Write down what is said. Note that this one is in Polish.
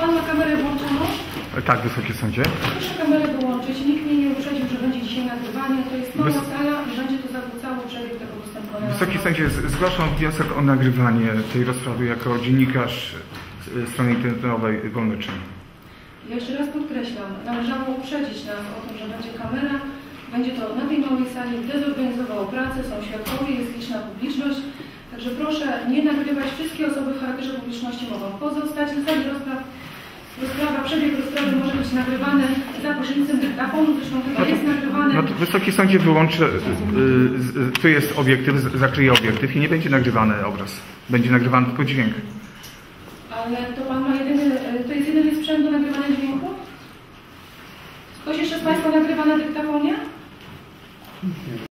Pan ma kamerę włączoną? Tak, wysoki sądzie. Proszę kamerę wyłączyć. Nikt mnie nie uprzedził, że będzie dzisiaj nagrywanie. To jest mała Wys... sala i będzie to zakłócało przebieg tego postępowania. Wysoki sądzie, zgłaszam wniosek o nagrywanie tej rozprawy jako dziennikarz e, strony internetowej Wolny Czyn. Ja jeszcze raz podkreślam, należało uprzedzić nas o tym, że będzie kamera. Będzie to na tej małej sali dezorganizowało pracę, są Także proszę nie nagrywać, wszystkie osoby w charakterze publiczności mogą pozostać na sali rozpraw. Rozprawa, przebieg rozprawy może być nagrywany za pośrednictwem dyktafonu, zresztą chyba jest nagrywany. No to Wysoki Sądzie wyłączę, y, y, tu jest obiektyw, zakryje obiektyw i nie będzie nagrywany obraz. Będzie nagrywany tylko dźwięk. Ale to pan ma jedyny, to jest jedyny sprzęt do nagrywania dźwięku? Ktoś jeszcze z Państwa nagrywa na dyktafonie?